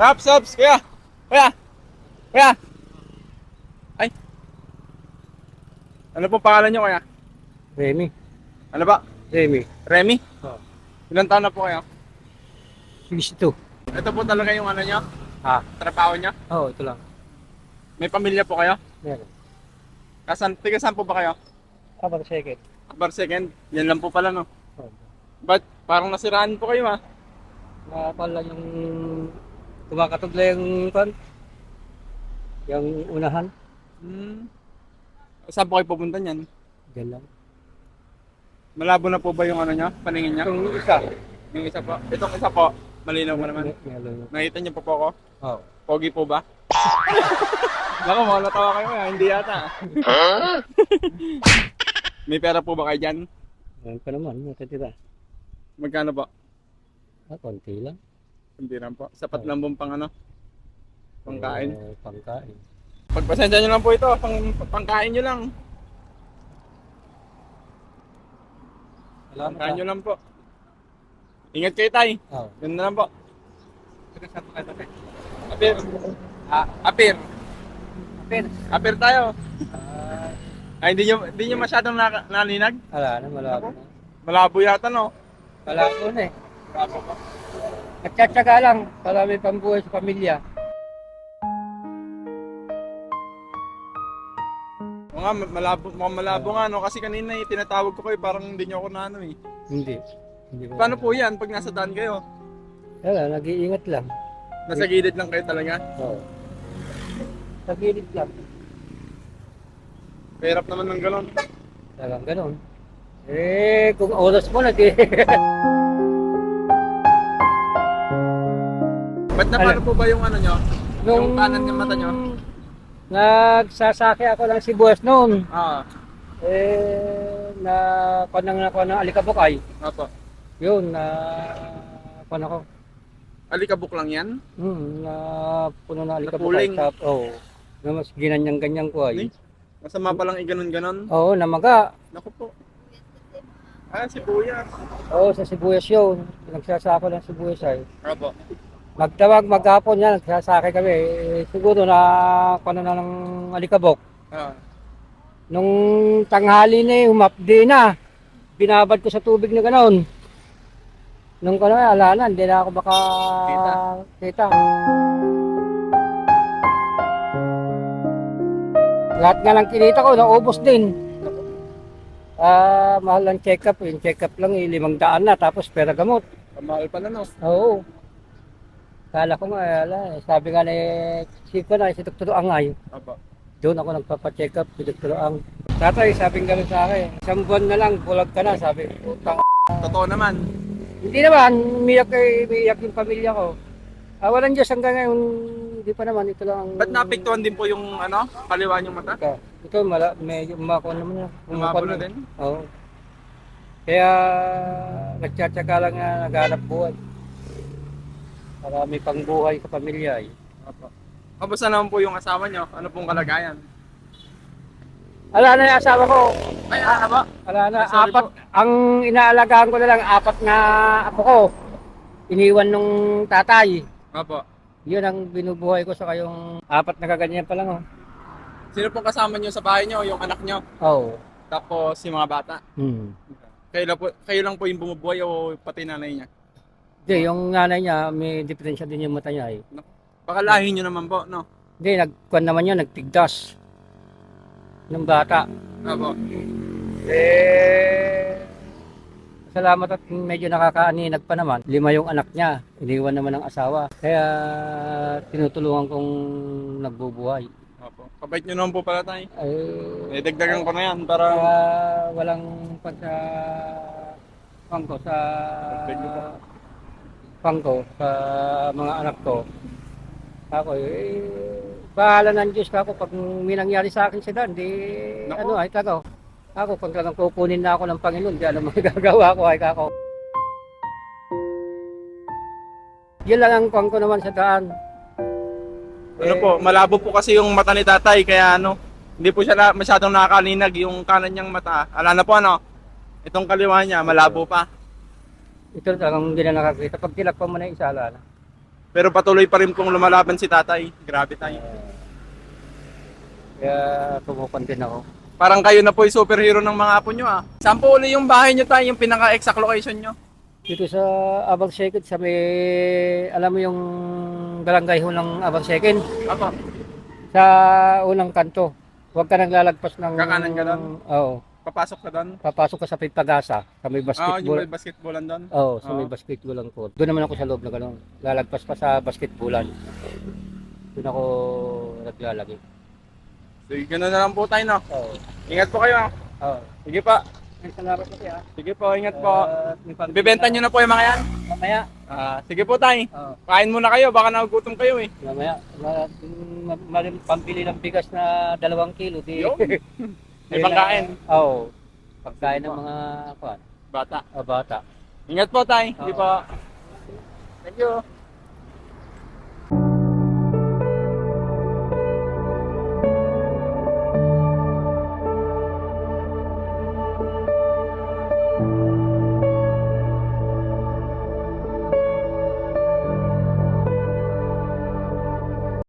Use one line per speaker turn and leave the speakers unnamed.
Raps, Raps, kuya! Kuya! Kuya! Ay! Ano po pangalan nyo kuya?
Remy.
Ano ba?
Remy.
Remy?
Oo.
Ilan taon na po kayo?
62.
Ito po talaga yung ano nyo?
Ah.
Trabaho nyo?
Oo, oh, ito lang.
May pamilya po kayo?
Meron.
Kasan, tiga saan po ba kayo?
Kapag second.
Bar second? Yan lang po pala no?
Oh.
Ba't parang nasiraan po kayo ah?
Nakapal lang yung kumakatugla yung pan. Yung unahan.
Hmm. Saan po kayo pupunta niyan?
Diyan lang.
Malabo na po ba yung ano nyo? Paningin nyo?
Itong isa.
Yung isa po. Itong isa po. Malinaw mo naman.
Meron.
Nakita niyo po po ako?
Oo.
Pogi po ba? Naku, mga natawa kayo ah. Hindi yata. May pera po ba kayo dyan?
Meron pa naman. Matitira.
Magkano po?
Ah, konti lang.
Hindi lang po. Sapat lang pong pang ano? Pangkain.
Oo, pangkain.
Pagpasensya nyo lang po ito. Pang, pangkain nyo lang.
Salamat
Pangkain
ah.
nyo lang po. Ingat kayo tay.
Oo.
Ganun na lang po. Apir. Ah, apir.
Pen.
Apir tayo.
Ah,
Ay, hindi nyo, hindi nyo masyadong na, nalinag?
wala na, malabo na.
Malabo yata no?
Malabo na eh.
Malabo pa.
Nagtsatsaga lang para may pambuhay sa pamilya.
Mga malabo, mukhang malabo nga no kasi kanina eh, tinatawag ko kayo parang hindi nyo ako na ano eh.
Hindi. Hindi ko
Paano po yan pag nasa daan kayo?
Wala, nag-iingat lang.
Nasa gilid lang kayo talaga?
Oo. Sa gilid lang.
Hirap naman ng galon.
Talagang ganun. Eh, kung oras mo nag
Ba't na paano po ba yung ano nyo? Yung kanan ng mata nyo?
Nagsasaki ako ng sibuyas noon.
Ah,
Eh, na panang na ng alikabokay.
opo.
Yun, na pan ako.
Alikabok lang yan?
Hmm, na puno na
Napuling.
alikabokay. Tap, oo. Na mas ginanyang-ganyan ko ay.
Ni? Masama palang iganon-ganon?
Oo, namaga.
Naku po. Ah, si Kuya.
Oo, sa sibuyas yun. Nagsasako ng sibuyas ay.
Opo.
Magtawag maghapon yan, nagsasakay kami. Eh, siguro na paano na ng alikabok.
Ah,
Nung tanghali na eh, humapdi na. Binabad ko sa tubig na gano'n. Nung ano, ala na, hindi na ako baka
Kita.
kita. Lahat nga lang kinita ko, naubos din. Ah, mahal ang check-up. Yung check-up lang, eh, limang daan na. Tapos pera gamot.
kamahal pala no.
Oo. Kala ko nga, ala, sabi nga ni si ko na, si Dr. Angay.
Opo.
Doon ako nagpapa-check up si Dr. Ang. Tatay, sabing gano'n sa akin, isang buwan na lang, bulag ka na, sabi. Putang
Totoo naman.
Hindi naman, umiyak, eh, umiyak yung pamilya ko. Ah, walang Diyos hanggang ngayon, hindi pa naman, ito lang. ang-
Ba't naapektuhan din po yung ano, kaliwa yung mata?
Ka. Ito, mala, medyo umako naman na.
Umabo na din?
Oo. Kaya, nagtsatsaga lang nga, naghanap buhay. Para may pangbuhay sa pamilya. Eh.
Opo. Kamusta naman po yung asawa nyo? Ano pong kalagayan?
Ala na yung asawa ko,
Ay, ano ba?
Wala na,
Ah, sorry
apat,
po.
ang inaalagaan ko na lang, apat na apo ko. Iniwan nung tatay.
Opo.
Yun ang binubuhay ko sa kayong apat na kaganyan pa lang. Oh.
Sino pong kasama nyo sa bahay nyo? Yung anak nyo?
Oh.
Tapos yung mga bata?
Hmm.
Kayo lang po, kayo lang po yung bumubuhay o pati nanay niya?
Hindi, yung nanay niya, may diferensya din yung mata niya eh.
Baka lahi nyo naman po, no?
Hindi, nagkuhan naman yun, nagtigdas. Ng bata.
Opo.
Eh, salamat at medyo nakakaaninag pa naman. Lima yung anak niya, iniwan naman ng asawa. Kaya tinutulungan kong nagbubuhay.
Opo. Kabait nyo naman po pala tayo.
Eh,
Eh, dagdagan ko na yan para...
Kaya walang pagka pangko sa pangko sa mga anak ko. Ako eh, bahala ng Diyos ako pag may nangyari sa akin sila, hindi
Naku.
ano ay tago. Ako pag talagang kukunin na ako ng Panginoon, di alam magagawa ko ay kako. Yun lang ang pangko naman sa daan.
Ano po, malabo po kasi yung mata ni tatay, kaya ano, hindi po siya na, masyadong nakakalinag yung kanan niyang mata. Ala na po ano, itong kaliwa niya, malabo pa.
Ito talagang hindi na nakakita. Pag tilak pa mo na isa, ala na.
Pero patuloy pa rin pong lumalaban si tatay. Grabe tayo.
Kaya tumukan din ako.
Parang kayo na po yung superhero ng mga apo nyo ah. Saan po uli yung bahay nyo tayo, yung pinaka-exact location nyo?
Dito sa Abang Second, sa may, alam mo yung barangay ho ng Abang Second,
Ako.
sa unang kanto. Huwag ka nang lalagpas ng...
Kakanan ka doon?
Oo.
Papasok ka doon?
Papasok ka sa Pagasa, sa may
Ah, yung
basketball.
may basketballan doon?
Oo, sa may
Oo.
basketballan ko. Doon naman ako sa loob na gano'n. Lalagpas pa sa basketballan. Doon ako naglalagay.
Sige, gano'n na lang po tayo, no?
Oo.
Ingat po kayo, ah.
Oo.
Sige pa.
Salamat po siya.
Sige po, ingat po.
Ah,
Bibenta nyo na po yung mga yan?
Mamaya.
Ah, sige po, tay.
Oo.
Kain muna kayo, baka nagugutom kayo eh.
Mamaya. Ma, ma, ma- pambili ng bigas na dalawang kilo. Di,
Yun. May pagkain.
Oo. Pagkain ng mga kuan,
Bata.
ah, bata.
Ingat po, tay. Sige
Oo.
po. Thank you.